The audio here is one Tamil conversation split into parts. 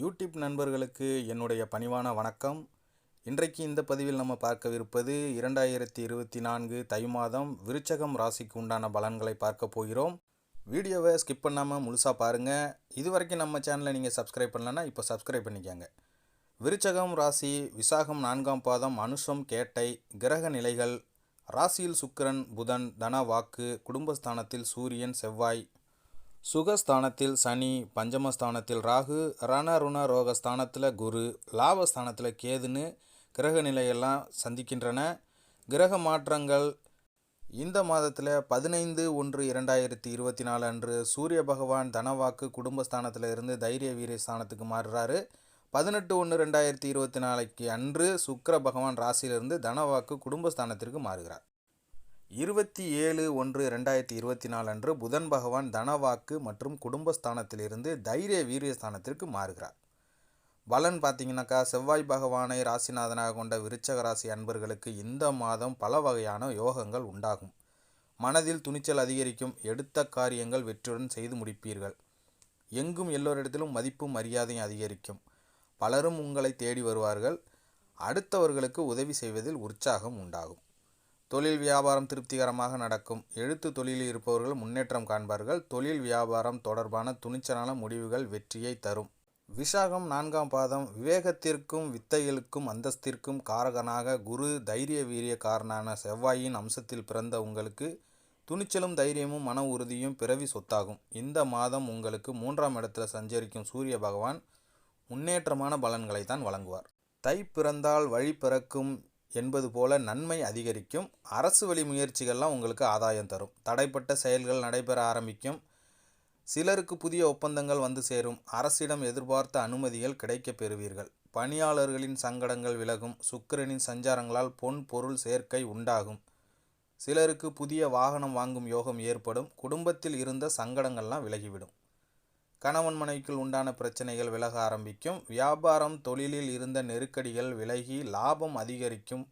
யூடியூப் நண்பர்களுக்கு என்னுடைய பணிவான வணக்கம். இன்றைக்கு இந்த பதிவில் நம்ம பார்க்கவிருப்பது இரண்டாயிரத்தி இருபத்தி நான்கு தை மாதம் விருச்சகம் ராசிக்கு உண்டான பலன்களை பார்க்க போகிறோம். வீடியோவை ஸ்கிப் பண்ணாமல் முழுசாக பாருங்கள் இது வரைக்கும் நம்ம சேனலை நீங்கள் சப்ஸ்கிரைப் பண்ணலன்னா இப்போ சப்ஸ்கிரைப் பண்ணிக்கோங்க. விருச்சகம் ராசி விசாகம் நான்காம் பாதம் அனுஷம் கேட்டை கிரக நிலைகள் ராசியில் சுக்கிரன் புதன் தன வாக்கு குடும்பஸ்தானத்தில் சூரியன் செவ்வாய் சுகஸ்தானத்தில் சனி பஞ்சமஸ்தானத்தில் ராகு ரண ரோக ஸ்தானத்தில் குரு லாபஸ்தானத்தில் கேதுன்னு கிரக நிலையெல்லாம் சந்திக்கின்றன. கிரக மாற்றங்கள் இந்த மாதத்தில் பதினைந்து ஒன்று இரண்டாயிரத்தி இருபத்தி நாலு அன்று சூரிய பகவான் தனவாக்கு குடும்பஸ்தானத்தில் இருந்து தைரிய வீரிய ஸ்தானத்துக்கு மாறுறாரு. பதினெட்டு ஒன்று ரெண்டாயிரத்தி இருபத்தி நாளைக்கு அன்று சுக்கர பகவான் ராசியிலிருந்து தனவாக்கு குடும்பஸ்தானத்திற்கு மாறுகிறார். இருபத்தி ஏழு ஒன்று ரெண்டாயிரத்தி இருபத்தி நாலு அன்று புதன் பகவான் தனவாக்கு மற்றும் குடும்பஸ்தானத்திலிருந்து தைரிய வீரியஸ்தானத்திற்கு மாறுகிறார். பலன் பார்த்தீங்கன்னாக்கா செவ்வாய் பகவானை ராசிநாதனாக கொண்ட விருச்சக ராசி அன்பர்களுக்கு இந்த மாதம் பல வகையான யோகங்கள் உண்டாகும். மனதில் துணிச்சல் அதிகரிக்கும். எடுத்த காரியங்கள் வெற்றியுடன் செய்து முடிப்பீர்கள். எங்கும் எல்லோரிடத்திலும் மதிப்பும் மரியாதையும் அதிகரிக்கும். பலரும் உங்களை தேடி வருவார்கள். அடுத்தவர்களுக்கு உதவி செய்வதில் உற்சாகம் உண்டாகும். தொழில் வியாபாரம் திருப்திகரமாக நடக்கும். எழுத்து தொழிலில் இருப்பவர்கள் முன்னேற்றம் காண்பார்கள். தொழில் வியாபாரம் தொடர்பான துணிச்சலான முடிவுகள் வெற்றியை தரும். விசாகம் நான்காம் பாதம். விவேகத்திற்கும் வித்தைகளுக்கும் அந்தஸ்திற்கும் காரகனாக குரு தைரிய வீரிய காரனான செவ்வாயின் அம்சத்தில் பிறந்த உங்களுக்கு துணிச்சலும் தைரியமும் மன உறுதியும் பிறவி சொத்தாகும். இந்த மாதம் உங்களுக்கு மூன்றாம் இடத்துல சஞ்சரிக்கும் சூரிய பகவான் முன்னேற்றமான பலன்களை தான் வழங்குவார். தை பிறந்தால் வழி பிறக்கும் என்பது போல நன்மை அதிகரிக்கும். அரசு வழி முயற்சிகள்லாம் உங்களுக்கு ஆதாயம் தரும். தடைப்பட்ட செயல்கள் நடைபெற ஆரம்பிக்கும். சிலருக்கு புதிய ஒப்பந்தங்கள் வந்து சேரும். அரசிடம் எதிர்பார்த்த அனுமதிகள் கிடைக்கப் பெறுவீர்கள். பணியாளர்களின் சங்கடங்கள் விலகும். சுக்கிரனின் சஞ்சாரங்களால் பொன் பொருள் சேர்க்கை உண்டாகும். சிலருக்கு புதிய வாகனம் வாங்கும் யோகம் ஏற்படும். குடும்பத்தில் இருந்த சங்கடங்கள்லாம் விலகிவிடும். கணவன் மனைவிக்குள் உண்டான பிரச்சனைகள் விலக ஆரம்பிக்கும். வியாபாரம் தொழிலில் இருந்த நெருக்கடிகள் விலகி லாபம் அதிகரிக்கும்.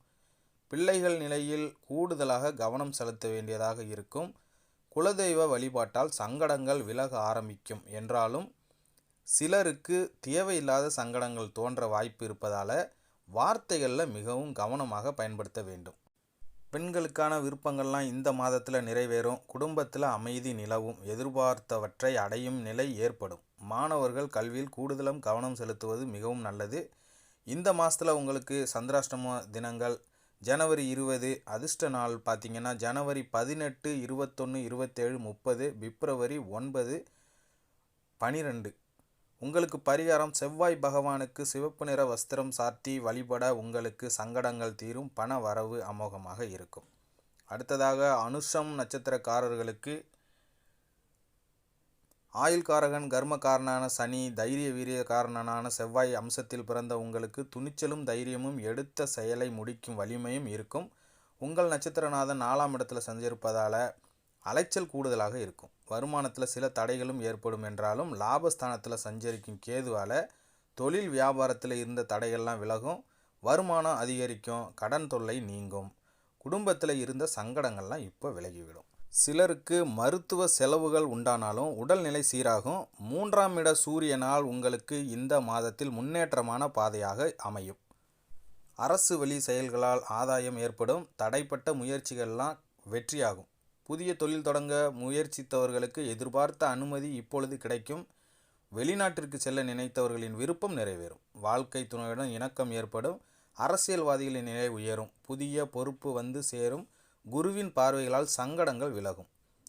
பிள்ளைகள் நிலையில் கூடுதலாக கவனம் செலுத்த வேண்டியதாக இருக்கும். குலதெய்வ வழிபாட்டால் சங்கடங்கள் விலக ஆரம்பிக்கும். என்றாலும் சிலருக்கு தேவையில்லாத சங்கடங்கள் தோன்ற வாய்ப்பு இருப்பதால் வார்த்தைகளில் மிகவும் கவனமாக பயன்படுத்த வேண்டும். பெண்களுக்கான விருப்பங்கள்லாம் இந்த மாதத்தில் நிறைவேறும். குடும்பத்தில் அமைதி நிலவும். எதிர்பார்த்தவற்றை அடையும் நிலை ஏற்படும். மாணவர்கள் கல்வியில் கூடுதலும் கவனம் செலுத்துவது மிகவும் நல்லது. இந்த மாதத்தில் உங்களுக்கு சந்திராஷ்டம தினங்கள் ஜனவரி இருபது அதிர்ஷ்ட நாள் பார்த்திங்கன்னா ஜனவரி பதினெட்டு இருபத்தொன்று இருபத்தேழு முப்பது பிப்ரவரி ஒன்பது பனிரெண்டு. உங்களுக்கு பரிகாரம் செவ்வாய் பகவானுக்கு சிவப்பு நிற வஸ்திரம் சாத்தி வழிபட உங்களுக்கு சங்கடங்கள் தீரும் பண வரவு அமோகமாக இருக்கும். அடுத்ததாக அனுஷம் நட்சத்திரக்காரர்களுக்கு ஆயுள்காரகன் கர்மகாரனான சனி தைரிய வீரியக்காரனான செவ்வாய் அம்சத்தில் பிறந்த உங்களுக்கு துணிச்சலும் தைரியமும் எடுத்த செயலை முடிக்கும் வலிமையும் இருக்கும். உங்கள் நட்சத்திரநாதன் நாலாம் இடத்துல செஞ்சிருப்பதால் அலைச்சல் கூடுதலாக இருக்கும். வருமானத்தில் சில தடைகளும் ஏற்படும் என்றாலும் லாபஸ்தானத்தில் சஞ்சரிக்கும் கேதுவால் தொழில் வியாபாரத்தில் இருந்த தடைகள்லாம் விலகும் வருமானம் அதிகரிக்கும் கடன் தொல்லை நீங்கும். குடும்பத்தில் இருந்த சங்கடங்கள்லாம் இப்போ விலகிவிடும். சிலருக்கு மருத்துவ செலவுகள் உண்டானாலும் உடல்நிலை சீராகும். மூன்றாம் இட சூரியனால் உங்களுக்கு இந்த மாதத்தில் முன்னேற்றமான பாதையாக அமையும். அரசு வழி செயல்களால் ஆதாயம் ஏற்படும். தடைப்பட்ட முயற்சிகள்லாம் வெற்றியாகும். புதிய தொழில் தொடங்க முயற்சித்தவர்களுக்கு எதிர்பார்த்த அனுமதி இப்பொழுது கிடைக்கும். வெளிநாட்டிற்கு செல்ல நினைத்தவர்களின் விருப்பம் நிறைவேறும். வாழ்க்கை துணையுடன் இணக்கம் ஏற்படும். அரசியல்வாதிகளின் நிலை உயரும். புதிய பொறுப்பு வந்து சேரும். குருவின் பார்வைகளால் சங்கடங்கள் விலகும்.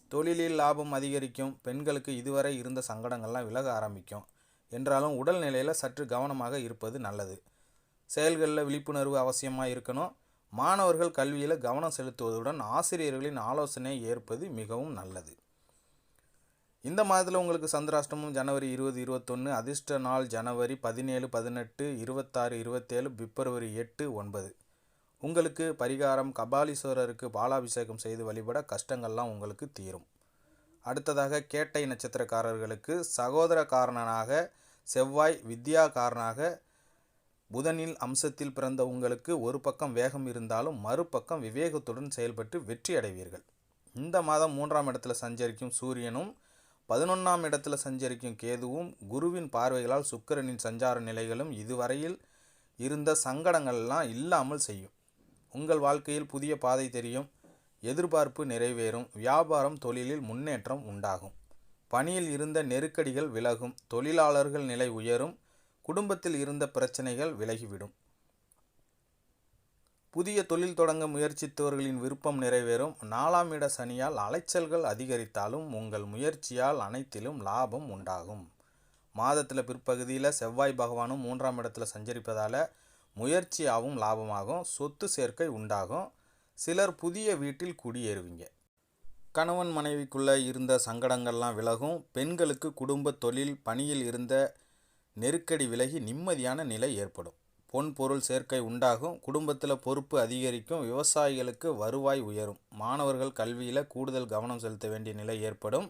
தொழிலில் லாபம் அதிகரிக்கும். பெண்களுக்கு இதுவரை இருந்த சங்கடங்கள்லாம் விலக ஆரம்பிக்கும். என்றாலும் உடல்நிலையில் சற்று கவனமாக இருப்பது நல்லது. செயல்களில் விழிப்புணர்வு அவசியமாக இருக்கணும். மாணவர்கள் கல்வியில் கவனம் செலுத்துவதுடன் ஆசிரியர்களின் ஆலோசனை ஏற்பது மிகவும் நல்லது. இந்த மாதத்தில் உங்களுக்கு சந்திராஷ்டமம் ஜனவரி இருபது இருபத்தொன்று அதிர்ஷ்ட நாள் ஜனவரி பதினேழு பதினெட்டு இருபத்தாறு இருபத்தேழு பிப்ரவரி எட்டு ஒன்பது. உங்களுக்கு பரிகாரம் கபாலீஸ்வரருக்கு பாலாபிஷேகம் செய்து வழிபட கஷ்டங்கள்லாம் உங்களுக்கு தீரும். அடுத்ததாக கேட்டை நட்சத்திரக்காரர்களுக்கு சகோதர காரணனாக செவ்வாய் வித்யாகாரனாக புதனில் அம்சத்தில் பிறந்த உங்களுக்கு ஒரு பக்கம் வேகம் இருந்தாலும் மறுபக்கம் விவேகத்துடன் செயல்பட்டு வெற்றி அடைவீர்கள். இந்த மாதம் மூன்றாம் இடத்துல சஞ்சரிக்கும் சூரியனும் பதினொன்றாம் இடத்துல சஞ்சரிக்கும் கேதுவும் குருவின் பார்வைகளால் சுக்கிரனின் சஞ்சார நிலைகளும் இதுவரையில் இருந்த சங்கடங்கள்லாம் இல்லாமல் செய்யும். உங்கள் வாழ்க்கையில் புதிய பாதை தெரியும் எதிர்பார்ப்பு நிறைவேறும் வியாபாரம் தொழிலில் முன்னேற்றம் உண்டாகும். பணியில் இருந்த நெருக்கடிகள் விலகும் தொழிலாளர்கள் நிலை உயரும் குடும்பத்தில் இருந்த பிரச்சனைகள் விலகிவிடும். புதிய தொழில் தொடங்க முயற்சித்தவர்களின் விருப்பம் நிறைவேறும். நாலாம் இட சனியால் அலைச்சல்கள் அதிகரித்தாலும் உங்கள் முயற்சியால் அனைத்திலும் லாபம் உண்டாகும். மாதத்தில் பிற்பகுதியில் செவ்வாய் பகவானும் மூன்றாம் இடத்துல சஞ்சரிப்பதால் முயற்சியாகவும் லாபமாகும். சொத்து சேர்க்கை உண்டாகும். சிலர் புதிய வீட்டில் குடியேறுவீங்க. கணவன் மனைவிக்குள்ளே இருந்த சங்கடங்கள்லாம் விலகும். பெண்களுக்கு குடும்ப தொழில் பணியில் இருந்த நெருக்கடி விலகி நிம்மதியான நிலை ஏற்படும். பொன் பொருள் சேர்க்கை உண்டாகும். குடும்பத்தில் பொறுப்பு அதிகரிக்கும். விவசாயிகளுக்கு வருவாய் உயரும். மாணவர்கள் கல்வியில் கூடுதல் கவனம் செலுத்த வேண்டிய நிலை ஏற்படும்.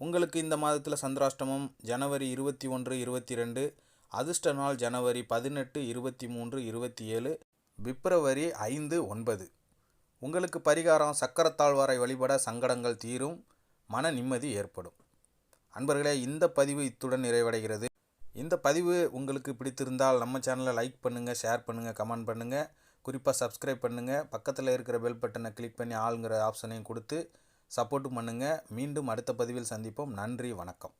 உங்களுக்கு இந்த மாதத்தில் சந்திராஷ்டமம் ஜனவரி இருபத்தி ஒன்று இருபத்தி ரெண்டு அதிர்ஷ்ட நாள் ஜனவரி பதினெட்டு இருபத்தி மூன்று இருபத்தி ஏழு பிப்ரவரி ஐந்து ஒன்பது. உங்களுக்கு பரிகாரம் சக்கரத்தாழ்வாரை வழிபட சங்கடங்கள் தீரும். மன நிம்மதி ஏற்படும். அன்பர்களே இந்த பதிவு இத்துடன் நிறைவடைகிறது. இந்த பதிவு உங்களுக்கு பிடித்திருந்தால் நம்ம சேனலை லைக் பண்ணுங்கள் ஷேர் பண்ணுங்கள் கமெண்ட் பண்ணுங்கள் குறிப்பாக சப்ஸ்கிரைப் பண்ணுங்கள் பக்கத்தில் இருக்கிற பெல் பட்டனை கிளிக் பண்ணி ஆளுங்கிற ஆப்ஷனையும் கொடுத்து சப்போர்ட்டும் பண்ணுங்கள் மீண்டும் அடுத்த பதிவில் சந்திப்போம். நன்றி வணக்கம்.